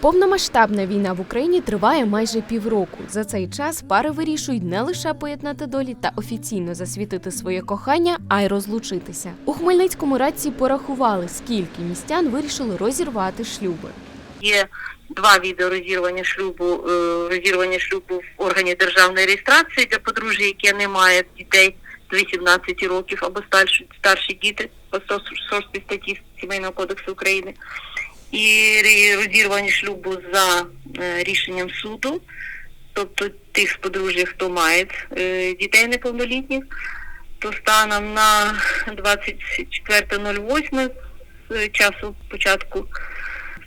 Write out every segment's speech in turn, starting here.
Повномасштабна війна в Україні триває майже півроку. За цей час пари вирішують не лише поєднати долі та офіційно засвітити своє кохання, а й розлучитися. У Хмельницькому радці порахували, скільки містян вирішили розірвати шлюби. Є два види розірвання шлюбу, е, розірвання шлюбу в органі державної реєстрації для подружжя, яке не має дітей з 18 років або старші, старші діти по 106 статті Сімейного кодексу України. І розірвання шлюбу за е, рішенням суду, тобто тих подружжя, хто має е, дітей неповнолітніх, то станом на 24.08 з е, часу початку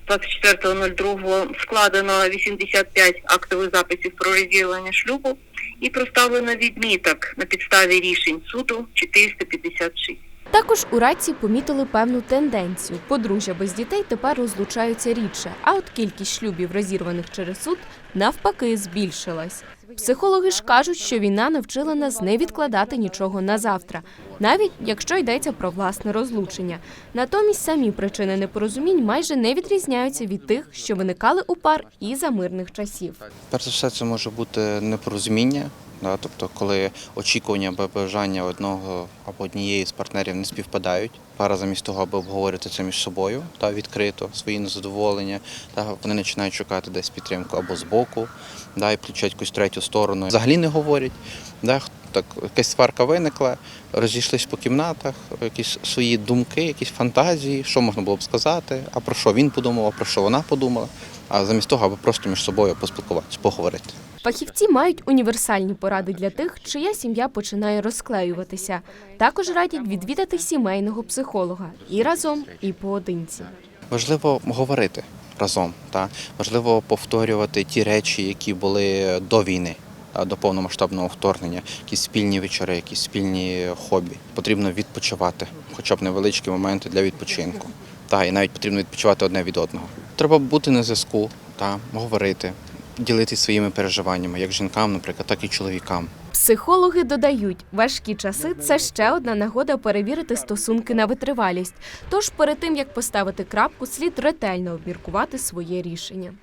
24.02 складено 85 актових записів про розділення шлюбу і проставлено відміток на підставі рішень суду 456. Також у радці помітили певну тенденцію. Подружжя без дітей тепер розлучаються рідше, а от кількість шлюбів, розірваних через суд, навпаки, збільшилась. Психологи ж кажуть, що війна навчила нас не відкладати нічого на завтра, навіть якщо йдеться про власне розлучення. Натомість самі причини непорозумінь майже не відрізняються від тих, що виникали у пар і за мирних часів. Перш за все, це може бути непорозуміння, да, тобто, коли очікування або бажання одного або однієї з партнерів не співпадають. Пара замість того, аби обговорити це між собою та відкрито свої незадоволення, та вони починають шукати десь підтримку або збоку, да, і включають якусь третю сторону. Взагалі не говорять. Да, так, якась сварка виникла, розійшлись по кімнатах, якісь свої думки, якісь фантазії, що можна було б сказати, а про що він подумав, а про що вона подумала. А замість того, аби просто між собою поспілкуватися, поговорити. Фахівці мають універсальні поради для тих, чия сім'я починає розклеюватися. Також радять відвідати сімейного психолога і разом, і поодинці. Важливо говорити разом, та важливо повторювати ті речі, які були до війни. До повномасштабного вторгнення, якісь спільні вечори, якісь спільні хобі. Потрібно відпочивати, хоча б невеличкі моменти для відпочинку. Та і навіть потрібно відпочивати одне від одного. Треба бути на зв'язку, та говорити, ділитися своїми переживаннями, як жінкам, наприклад, так і чоловікам. Психологи додають, важкі часи це ще одна нагода перевірити стосунки на витривалість. Тож перед тим як поставити крапку, слід ретельно обміркувати своє рішення.